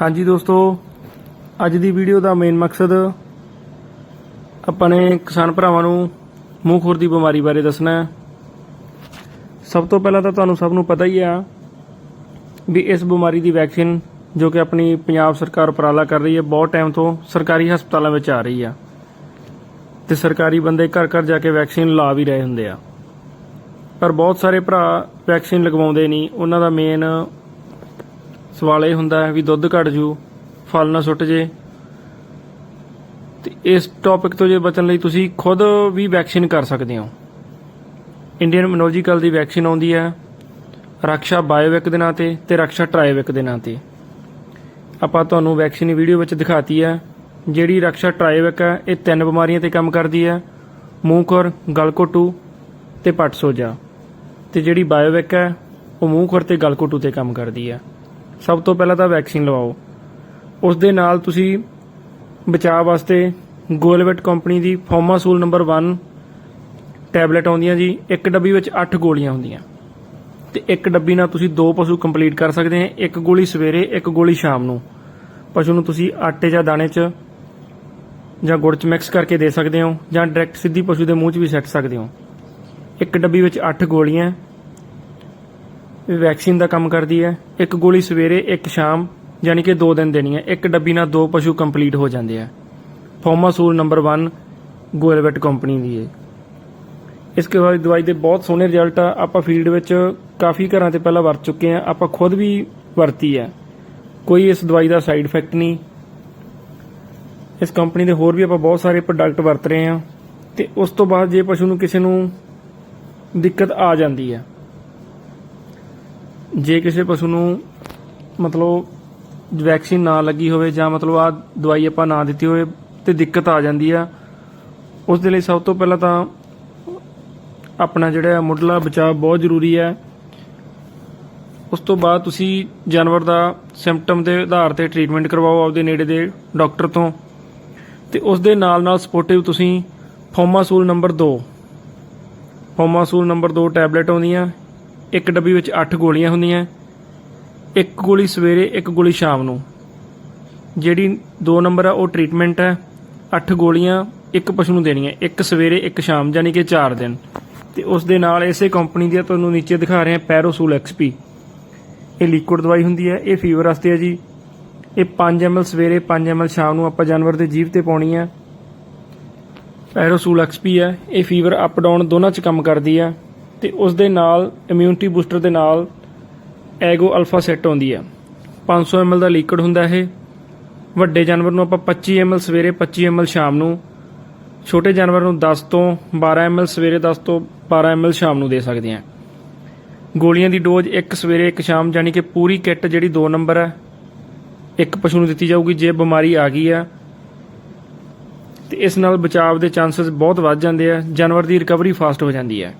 ਹਾਂਜੀ ਦੋਸਤੋ, ਅੱਜ ਦੀ ਵੀਡੀਓ ਦਾ ਮੇਨ ਮਕਸਦ ਆਪਣੇ ਕਿਸਾਨ ਭਰਾਵਾਂ ਨੂੰ ਮੂੰਹ ਖੁਰ ਦੀ ਬਿਮਾਰੀ ਬਾਰੇ ਦੱਸਣਾ ਹੈ। ਸਭ ਤੋਂ ਪਹਿਲਾਂ ਤਾਂ ਤੁਹਾਨੂੰ ਸਭ ਨੂੰ ਪਤਾ ਹੀ ਆ ਵੀ ਇਸ ਬਿਮਾਰੀ ਦੀ ਵੈਕਸੀਨ ਜੋ ਕਿ ਆਪਣੀ ਪੰਜਾਬ ਸਰਕਾਰ ਉਪਰਾਲਾ ਕਰ ਰਹੀ ਹੈ, ਬਹੁਤ ਟਾਈਮ ਤੋਂ ਸਰਕਾਰੀ ਹਸਪਤਾਲਾਂ ਵਿੱਚ ਆ ਰਹੀ ਆ। ਤੇ ਸਰਕਾਰੀ ਬੰਦੇ ਘਰ ਘਰ ਜਾ ਕੇ ਵੈਕਸੀਨ ਲਾ ਵੀ ਰਹੇ ਹੁੰਦੇ ਆ। ਪਰ ਬਹੁਤ ਸਾਰੇ ਭਰਾ ਵੈਕਸੀਨ ਲਗਵਾਉਂਦੇ ਨਹੀਂ, ਉਹਨਾਂ ਦਾ ਮੇਨ ਸਵਾਲ ਇਹ ਹੁੰਦਾ ਹੈ ਵੀ ਦੁੱਧ ਘਟ ਜੂ, ਫਲ ਨਾ ਸੁੱਟ ਜੇ। ਤੇ ਇਸ ਟੌਪਿਕ ਤੋਂ ਜੇ ਬਚਣ ਲਈ ਤੁਸੀਂ ਖੁਦ ਵੀ ਵੈਕਸੀਨ ਕਰ ਸਕਦੇ ਹੋ। ਇੰਡੀਅਨ ਇਮੂਨੋਲੋਜੀਕਲ ਦੀ ਵੈਕਸੀਨ ਆਉਂਦੀ ਹੈ, ਰਕਸ਼ਾ ਬਾਇਓਵੈਕ ਦੇ ਨਾਂ ਤੇ ਤੇ ਰਕਸ਼ਾ ਟਰਾਈਵੈਕ ਦੇ ਨਾਂ ਤੇ। ਆਪਾਂ ਤੁਹਾਨੂੰ ਵੈਕਸੀਨ ਵੀਡੀਓ ਵਿੱਚ ਦਿਖਾਤੀ ਹੈ, ਜਿਹੜੀ ਰਕਸ਼ਾ ਟਰਾਈਵੈਕ ਹੈ, ਇਹ ਤਿੰਨ ਬਿਮਾਰੀਆਂ ਤੇ ਕੰਮ ਕਰਦੀ ਹੈ, ਮੂੰਹ ਖੁਰ ਗਲਕੋਟੂ ਤੇ ਪੱਟ ਸੋਜਾ। ਤੇ ਜਿਹੜੀ ਬਾਇਓਵੈਕ ਹੈ, ਉਹ ਮੂੰਹ ਖੁਰ ਤੇ ਗਲਕੋਟੂ ਤੇ ਕੰਮ ਕਰਦੀ ਹੈ। ਸਭ ਤੋਂ ਪਹਿਲਾਂ ਤਾਂ ਵੈਕਸੀਨ ਲਵਾਓ। ਉਸ ਦੇ ਨਾਲ ਤੁਸੀਂ ਬਚਾਅ ਵਾਸਤੇ ਗੋਲਵੈਟ ਕੰਪਨੀ ਦੀ ਫੋਮਾਸੂਲ ਨੰਬਰ 1 ਟੈਬਲੇਟ ਆਉਂਦੀਆਂ ਜੀ, ਇੱਕ ਡੱਬੀ ਵਿੱਚ 8 ਗੋਲੀਆਂ ਹੁੰਦੀਆਂ। ਤੇ ਇੱਕ ਡੱਬੀ ਨਾਲ ਤੁਸੀਂ ਦੋ ਪਸ਼ੂ ਕੰਪਲੀਟ ਕਰ ਸਕਦੇ ਆ, ਇੱਕ ਗੋਲੀ ਸਵੇਰੇ, ਇੱਕ ਗੋਲੀ ਸ਼ਾਮ ਨੂੰ। ਪਸ਼ੂ ਨੂੰ ਤੁਸੀਂ ਆਟੇ ਜਾਂ ਦਾਣੇ 'ਚ ਜਾਂ ਗੁੜ 'ਚ ਮਿਕਸ ਕਰਕੇ ਦੇ ਸਕਦੇ ਹੋ ਜਾਂ ਡਾਇਰੈਕਟ ਸਿੱਧੀ ਪਸ਼ੂ ਦੇ ਮੂੰਹ 'ਚ ਵੀ ਸੱਟ ਸਕਦੇ ਹੋ। ਇੱਕ ਡੱਬੀ ਵਿੱਚ 8 ਗੋਲੀਆਂ ਵੈਕਸੀਨ ਦਾ ਕੰਮ ਕਰਦੀ ਹੈ। ਇੱਕ ਗੋਲੀ ਸਵੇਰੇ, ਇੱਕ ਸ਼ਾਮ, ਯਾਨੀ ਕਿ 2 ਦਿਨ ਦੇਣੀ ਹੈ। ਇੱਕ ਡੱਬੀ ਨਾਲ ਦੋ ਪਸ਼ੂ ਕੰਪਲੀਟ ਹੋ ਜਾਂਦੇ ਆ। ਫੋਮਾਸੂਲ ਨੰਬਰ 1 ਗੋਲਵੈਟ ਕੰਪਨੀ ਦੀ ਹੈ। ਇਸ ਕੇ ਬਾਅਦ ਦਵਾਈ ਦੇ ਬਹੁਤ ਸੋਹਣੇ ਰਿਜ਼ਲਟ ਆ। ਆਪਾਂ ਫੀਲਡ ਵਿੱਚ ਕਾਫੀ ਘਰਾਂ ਤੇ ਪਹਿਲਾਂ ਵਰਤ ਚੁੱਕੇ ਆ। ਆਪਾਂ ਖੁਦ ਵੀ ਵਰਤੀ ਹੈ ਕੋਈ ਇਸ ਦਵਾਈ ਦਾ ਸਾਈਡ ਇਫੈਕਟ ਨਹੀਂ। ਇਸ ਕੰਪਨੀ ਦੇ ਹੋਰ ਵੀ ਆਪਾਂ ਬਹੁਤ ਸਾਰੇ ਪ੍ਰੋਡਕਟ ਵਰਤ ਰਹੇ ਆ। ਤੇ ਉਸ ਤੋਂ ਬਾਅਦ ਜੇ ਪਸ਼ੂ ਨੂੰ ਕਿਸੇ ਨੂੰ ਦਿੱਕਤ ਆ ਜਾਂਦੀ ਹੈ ਜੇ ਕਿਸੇ ਪਸ਼ੂ ਨੂੰ ਮਤਲਬ ਵੈਕਸੀਨ ਨਾ ਲੱਗੀ ਹੋਵੇ ਜਾਂ ਮਤਲਬ ਆ ਦਵਾਈ ਆਪਾਂ ਨਾ ਦਿੱਤੀ ਹੋਵੇ ਤੇ ਦਿੱਕਤ ਆ ਜਾਂਦੀ ਆ, ਉਸ ਦੇ ਲਈ ਸਭ ਤੋਂ ਪਹਿਲਾਂ ਤਾਂ ਆਪਣਾ ਜਿਹੜਾ ਮੁੱਢਲਾ ਬਚਾਅ ਬਹੁਤ ਜ਼ਰੂਰੀ ਹੈ ਉਸ ਤੋਂ ਬਾਅਦ ਤੁਸੀਂ ਜਾਨਵਰ ਦਾ ਸਿੰਪਟਮ ਦੇ ਆਧਾਰ ਤੇ ਟ੍ਰੀਟਮੈਂਟ ਕਰਵਾਓ ਆਪਦੇ ਨੇੜੇ ਦੇ ਡਾਕਟਰ ਤੋਂ। ਤੇ ਉਸ ਦੇ ਨਾਲ ਨਾਲ ਸਪੋਰਟਿਵ ਤੁਸੀਂ ਫੋਮਾਸੂਲ ਨੰਬਰ 2 ਫੋਮਾਸੂਲ ਨੰਬਰ 2 ਟੈਬਲੇਟ ਆਉਂਦੀਆਂ। ਇੱਕ ਡੱਬੀ ਵਿੱਚ 8 ਗੋਲੀਆਂ ਹੁੰਦੀਆਂ, ਇੱਕ ਗੋਲੀ ਸਵੇਰੇ, ਇੱਕ ਗੋਲੀ ਸ਼ਾਮ ਨੂੰ। ਜਿਹੜੀ 2 ਨੰਬਰ ਆ, ਉਹ ਟ੍ਰੀਟਮੈਂਟ ਹੈ। 8 ਗੋਲੀਆਂ ਇੱਕ ਪਸ਼ੂ ਨੂੰ ਦੇਣੀਆਂ, ਇੱਕ ਸਵੇਰੇ, ਇੱਕ ਸ਼ਾਮ ਯਾਨੀ ਕਿ 4 ਦਿਨ। ਤੇ ਉਸ ਦੇ ਨਾਲ ਇਸੇ ਕੰਪਨੀ ਦੀ ਤੁਹਾਨੂੰ ਨੀਚੇ ਦਿਖਾ ਰਹੇ ਹਾਂ ਪੈਰੋਸੂਲ ਐਕਸਪੀ ਇਹ ਲਿਕੁਇਡ ਦਵਾਈ ਹੁੰਦੀ ਹੈ, ਇਹ ਫੀਵਰ ਵਾਸਤੇ ਹੈ ਜੀ। ਇਹ 5 ml ਸਵੇਰੇ 5 ml ਸ਼ਾਮ ਨੂੰ ਆਪਾਂ ਜਾਨਵਰ ਦੇ ਜੀਭ ਤੇ ਪਾਉਣੀ ਹੈ ਪੈਰੋਸੂਲ ਐਕਸਪੀ ਹੈ ਇਹ ਫੀਵਰ ਅਪ ਡਾਊਨ ਦੋਨਾਂ 'ਚ ਕੰਮ ਕਰਦੀ ਹੈ ਤੇ ਉਸ ਦੇ ਨਾਲ ਇਮਿਊਨਿਟੀ ਬੂਸਟਰ ਦੇ ਨਾਲ ਐਗੋ ਅਲਫਾ ਸੈੱਟ ਆਉਂਦੀ ਹੈ 500 ml ਦਾ ਲਿਕੁਇਡ ਹੁੰਦਾ ਇਹ। ਵੱਡੇ ਜਾਨਵਰ ਨੂੰ ਆਪਾਂ 25 ml ਸਵੇਰੇ 25 ml ਸ਼ਾਮ ਨੂੰ। ਛੋਟੇ ਜਾਨਵਰ ਨੂੰ 10 ਤੋਂ 12 ml ਸਵੇਰੇ 10 ਤੋਂ 12 ml ਸ਼ਾਮ ਨੂੰ ਦੇ ਸਕਦੇ ਹਾਂ। ਗੋਲੀਆਂ ਦੀ ਡੋਜ਼ ਇੱਕ ਸਵੇਰੇ, ਇੱਕ ਸ਼ਾਮ ਯਾਨੀ ਕਿ ਪੂਰੀ ਕਿੱਟ ਜਿਹੜੀ 2 ਨੰਬਰ ਹੈ ਇੱਕ ਪਸ਼ੂ ਨੂੰ ਦਿੱਤੀ ਜਾਊਗੀ ਜੇ ਬਿਮਾਰੀ ਆ ਗਈ ਆ। ਤੇ ਇਸ ਨਾਲ ਬਚਾਵ ਦੇ ਚਾਂਸਸ ਬਹੁਤ ਵੱਧ ਜਾਂਦੇ ਆ। ਜਾਨਵਰ ਦੀ ਰਿਕਵਰੀ ਫਾਸਟ ਹੋ ਜਾਂਦੀ ਹੈ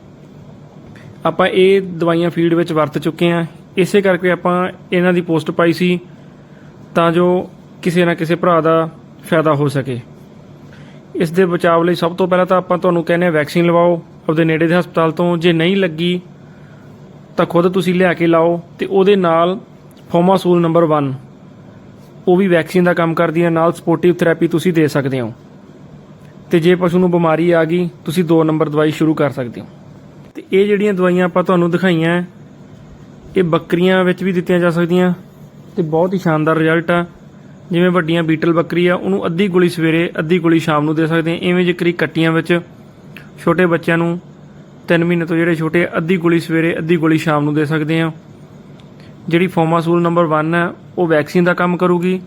ਆਪਾਂ ਇਹ ਦਵਾਈਆਂ ਫੀਲਡ ਵਿੱਚ ਵਰਤ ਚੁੱਕੇ ਹਾਂ। ਇਸੇ ਕਰਕੇ ਆਪਾਂ ਇਹਨਾਂ ਦੀ ਪੋਸਟ ਪਾਈ ਸੀ ਤਾਂ ਜੋ ਕਿਸੇ ਨਾ ਕਿਸੇ ਭਰਾ ਦਾ ਫਾਇਦਾ ਹੋ ਸਕੇ। ਇਸ ਦੇ ਬਚਾਅ ਲਈ ਸਭ ਤੋਂ ਪਹਿਲਾਂ ਤਾਂ ਆਪਾਂ ਤੁਹਾਨੂੰ ਕਹਿੰਦੇ ਆ ਵੈਕਸੀਨ ਲਵਾਓ, ਆਪਦੇ ਨੇੜੇ ਦੇ ਹਸਪਤਾਲ ਤੋਂ। ਜੇ ਨਹੀਂ ਲੱਗੀ, ਤਾਂ ਖੁਦ ਤੁਸੀਂ ਲਿਆ ਕੇ ਲਾਓ ਤੇ ਉਹਦੇ ਨਾਲ ਫੋਮਾਸੂਲ ਨੰਬਰ 1 ਉਹ ਵੀ ਵੈਕਸੀਨ ਦਾ ਕੰਮ ਕਰਦੀ ਹੈ, ਨਾਲ ਸਪੋਰਟਿਵ ਥੈਰੇਪੀ ਤੁਸੀਂ ਦੇ ਸਕਦੇ ਹੋ। ਤੇ ਜੇ ਪਸ਼ੂ ਨੂੰ ਬਿਮਾਰੀ ਆ ਗਈ, ਤੁਸੀਂ 2 ਨੰਬਰ ਦਵਾਈ ਸ਼ੁਰੂ ਕਰ ਸਕਦੇ ਹੋ। ਤੇ ਇਹ ਜਿਹੜੀਆਂ ਦਵਾਈਆਂ ਆਪਾਂ ਤੁਹਾਨੂੰ ਦਿਖਾਈਆਂ ਹੈ, ਇਹ ਬੱਕਰੀਆਂ ਵਿੱਚ ਵੀ ਦਿੱਤੀਆਂ ਜਾ ਸਕਦੀਆਂ ਤੇ ਬਹੁਤ ਹੀ ਸ਼ਾਨਦਾਰ ਰਿਜ਼ਲਟ ਆ। ਜਿਵੇਂ ਵੱਡੀਆਂ ਬੀਟਲ ਬੱਕਰੀ ਆ ਉਹਨੂੰ ਅੱਧੀ ਗੋਲੀ ਸਵੇਰੇ ਅੱਧੀ ਗੋਲੀ ਸ਼ਾਮ ਨੂੰ ਦੇ ਸਕਦੇ ਆ। ਇਵੇਂ ਜ਼ਿਕਰੀ ਕੱਟੀਆਂ ਵਿੱਚ ਛੋਟੇ ਬੱਚਿਆਂ ਨੂੰ 3 ਮਹੀਨੇ ਤੋਂ ਜਿਹੜੇ ਛੋਟੇ ਅੱਧੀ ਗੋਲੀ ਸਵੇਰੇ ਅੱਧੀ ਗੋਲੀ ਸ਼ਾਮ ਨੂੰ ਦੇ ਸਕਦੇ ਆ। ਜਿਹੜੀ ਫੋਮਾਸੂਲ ਨੰਬਰ 1 ਹੈ ਉਹ ਵੈਕਸੀਨ ਦਾ ਕੰਮ ਕਰੂਗੀ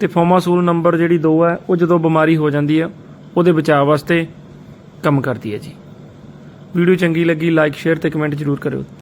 ਤੇ ਫੋਮਾਸੂਲ ਨੰਬਰ ਜਿਹੜੀ 2 ਹੈ ਉਹ ਜਦੋਂ ਬਿਮਾਰੀ ਹੋ ਜਾਂਦੀ ਹੈ ਉਹਦੇ ਬਚਾਅ ਵਾਸਤੇ ਕੰਮ ਕਰਦੀ ਹੈ ਜੀ। ਵੀਡੀਓ ਚੰਗੀ ਲੱਗੀ ਲਾਈਕ ਸ਼ੇਅਰ ਤੇ ਕਮੈਂਟ ਜ਼ਰੂਰ ਕਰਿਓ।